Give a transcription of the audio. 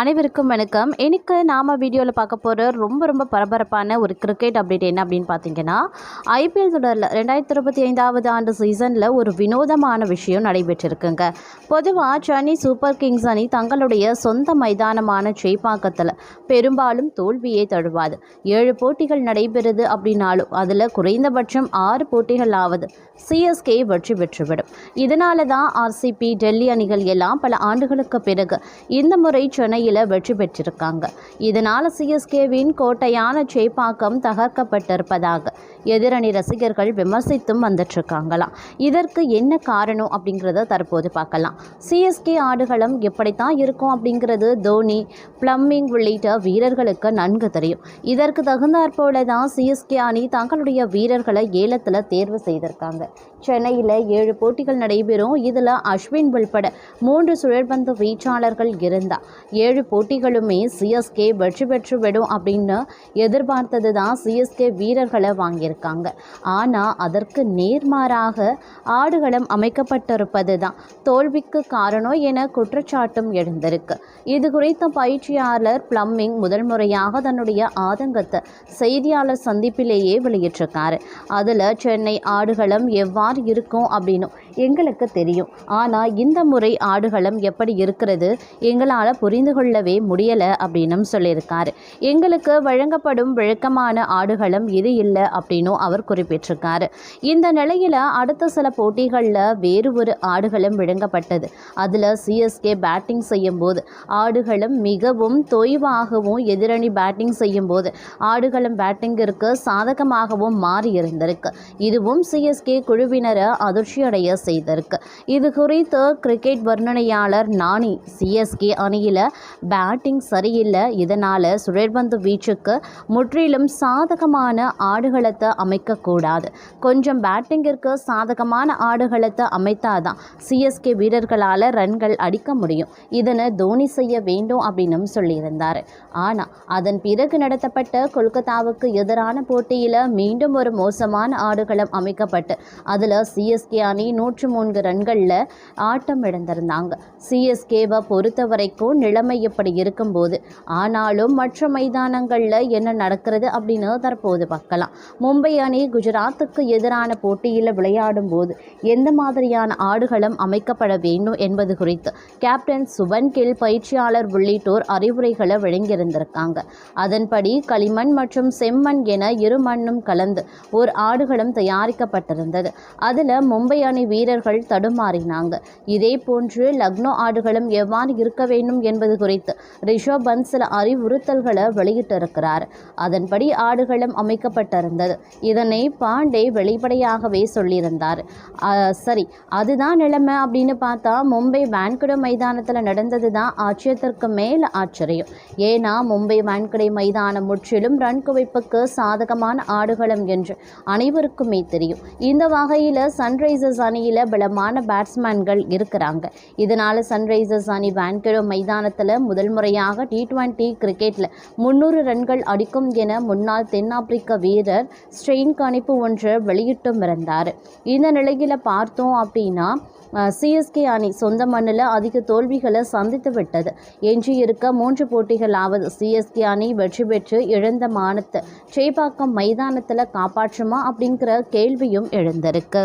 அனைவருக்கும் வணக்கம். எனக்கு நாம் வீடியோவில் பார்க்க போகிற ரொம்ப ரொம்ப பரபரப்பான ஒரு கிரிக்கெட் அப்டேட் என்ன அப்படின்னு பார்த்தீங்கன்னா ஐபிஎல் தொடரில் ரெண்டாயிரத்தி இருபத்தி ஐந்தாவது ஆண்டு சீசனில் ஒரு வினோதமான விஷயம் நடைபெற்றிருக்குங்க. பொதுவாக சென்னை சூப்பர் கிங்ஸ் அணி தங்களுடைய சொந்த மைதானமான செய்ப்பாக்கத்தில் பெரும்பாலும் தோல்வியே தழுவாது. ஏழு போட்டிகள் நடைபெறுது அப்படின்னாலும் அதில் குறைந்தபட்சம் ஆறு போட்டிகள் ஆவது சிஎஸ்கே வெற்றி பெற்றுவிடும். இதனால தான் ஆர்சிபி டெல்லி அணிகள் எல்லாம் பல ஆண்டுகளுக்கு பிறகு இந்த முறை சென்னை போட்டியில் வெற்றி பெற்றிருக்காங்க. இதனால் சிஎஸ்கேவின் கோட்டையான சேப்பாக்கம் தகர்க்கப்பட்டிருப்பதாக எதிரணி ரசிகர்கள் விமர்சித்தும் வந்துட்டுருக்காங்களாம். இதற்கு என்ன காரணம் அப்படிங்கிறத தற்போது பார்க்கலாம். சிஎஸ்கே ஆடுகளம் எப்படித்தான் இருக்கும் அப்படிங்கிறது தோனி பிளம்மிங் உள்ளிட்ட வீரர்களுக்கு நன்கு தெரியும். இதற்கு தகுந்தாற்போல தான் சிஎஸ்கே அணி தங்களுடைய வீரர்களை ஏலத்தில் தேர்வு செய்திருக்காங்க. சென்னையில் ஏழு போட்டிகள் நடைபெறும். இதில் அஸ்வின் உள்பட மூன்று சுழற்பந்து வீச்சாளர்கள் இருந்தால் ஏழு போட்டிகளுமே சிஎஸ்கே வெற்றி பெற்று விடும் அப்படின்னு எதிர்பார்த்தது தான் சிஎஸ்கே வீரர்களை வாங்கியிருக்காங்க. ஆனால் அதற்கு நேர்மாறாக ஆடுகளம் அமைக்கப்பட்டிருப்பது தான் தோல்விக்கு காரணம் என குற்றச்சாட்டும் எழுந்திருக்கு. இது குறித்த பயிற்சியாளர் பிளம்மிங் முதல் முறையாக தன்னுடைய ஆதங்கத்தை செய்தியாளர் சந்திப்பிலேயே வெளியிட்டிருக்காரு. அதில் சென்னை ஆடுகளம் எவ்வாறு இருக்கும்? அப்படின்னு எங்களுக்கு தெரியும். ஆனால் இந்த முறை ஆடுகளம் எப்படி இருக்கிறது எங்களால் புரிந்து கொள்ளவே முடியலை அப்படின்னும் சொல்லியிருக்காரு. எங்களுக்கு வழங்கப்படும் விளக்கமான ஆடுகளம் இது இல்லை அப்படின்னும் அவர் குறிப்பிட்டிருக்காரு. இந்த நிலையில் அடுத்த சில போட்டிகளில் வேறு ஒரு ஆடுகளம் வழங்கப்பட்டது. அதில் சிஎஸ்கே பேட்டிங் செய்யும் போது ஆடுகளம் மிகவும் தொய்வாகவும் எதிரணி பேட்டிங் செய்யும்போது ஆடுகளும் ஆடுகளம் பேட்டிங்கிற்கு சாதகமாகவும் மாறி இருந்திருக்கு இதுவும் சிஎஸ்கே குழுவினரை அதிர்ச்சியடைய செய்திருக்கு. இது குறித்து கிரிக்கெட் வர்ணனையாளர் நானி சிஎஸ்கே அணியில் பேட்டிங் சரியில்லை. இதனால் சுழற்பந்து வீச்சுக்கு முற்றிலும் சாதகமான ஆடுகளத்தை அமைக்கக்கூடாது. கொஞ்சம் பேட்டிங்கிற்கு சாதகமான ஆடுகளத்தை அமைத்தாதான் சிஎஸ்கே வீரர்களால் ரன்கள் அடிக்க முடியும். இதனை தோனி செய்ய வேண்டும் அப்படின்னு சொல்லியிருந்தார். ஆனால் அதன் பிறகு நடத்தப்பட்ட கொல்கத்தாவுக்கு எதிரான போட்டியில் மீண்டும் ஒரு மோசமான ஆடுகளம் அமைக்கப்பட்டு அதில் சிஎஸ்கே அணி நூற்றி மூன்று ரன்களில் ஆட்டம் இழந்திருந்தாங்க. சிஎஸ்கேவை பொறுத்த வரைக்கும் நிலைமை இப்படி இருக்கும்போது ஆனாலும் மற்ற மைதானங்களில் என்ன நடக்கிறது அப்படின்னு தற்போது பார்க்கலாம். மும்பை அணி குஜராத்துக்கு எதிரான போட்டியில் விளையாடும் போது எந்த மாதிரியான ஆடுகளம் அமைக்கப்பட வேண்டும் என்பது குறித்து கேப்டன் சுபன் கில் பயிற்சியாளர் உள்ளிட்டோர் அறிவுரைகளை வழங்கியிருந்திருக்காங்க. அதன்படி களிமண் மற்றும் செம்மண் என இரு மண்ணும் கலந்து ஒரு ஆடுகளம் தயாரிக்கப்பட்டிருந்தது. அதில் மும்பை அணி வீரர்கள் தடுமாறினாங்க. இதே போன்று லக்னோ ஆடுகளும் எவ்வாறு இருக்க வேண்டும் என்பது குறித்து ரிஷப் பந்த் சில அறிவுறுத்தல்களை வெளியிட்டிருக்கிறார். அதன்படி ஆடுகளும் அமைக்கப்பட்டிருந்தது. இதனை பாண்டே வெளிப்படையாகவே சொல்லியிருந்தார். சரி அதுதான் நிலைமை அப்படின்னு பார்த்தா மும்பை வான்கடே மைதானத்தில் நடந்தது தான் ஆச்சரியத்திற்கு மேல் ஆச்சரியம். ஏன்னா மும்பை வான்கடே மைதானம் முற்றிலும் ரன் குவிப்புக்கு சாதகமான ஆடுகளம் என்று அனைவருக்குமே தெரியும். இந்த வகையில் சன்ரைசர்ஸ் அணியில் பலமான பேட்ஸ்மேன்கள் இருக்கிறாங்க. இதனால் சன்ரைசர்ஸ் அணி வான்கெடோ மைதானத்தில் முதல் முறையாக டி டுவெண்ட்டி கிரிக்கெட்டில் முந்நூறு ரன்கள் அடிக்கும் என முன்னாள் தென்னாப்பிரிக்க வீரர் ஸ்ட்ரெயின் கணிப்பு ஒன்று வெளியிட்டும் இருந்தார் இந்த நிலையில் பார்த்தோம் அப்படின்னா சிஎஸ்கே அணி சொந்த மண்ணில் அதிக தோல்விகளை சந்தித்து விட்டது. எஞ்சியிருக்க மூன்று போட்டிகளாவது சிஎஸ்கே அணி வெற்றி பெற்று இழந்த மானத்தை சேப்பாக்கம் மைதானத்தில் காப்பாற்றுமா அப்படிங்கிற கேள்வியும் எழுந்திருக்கு.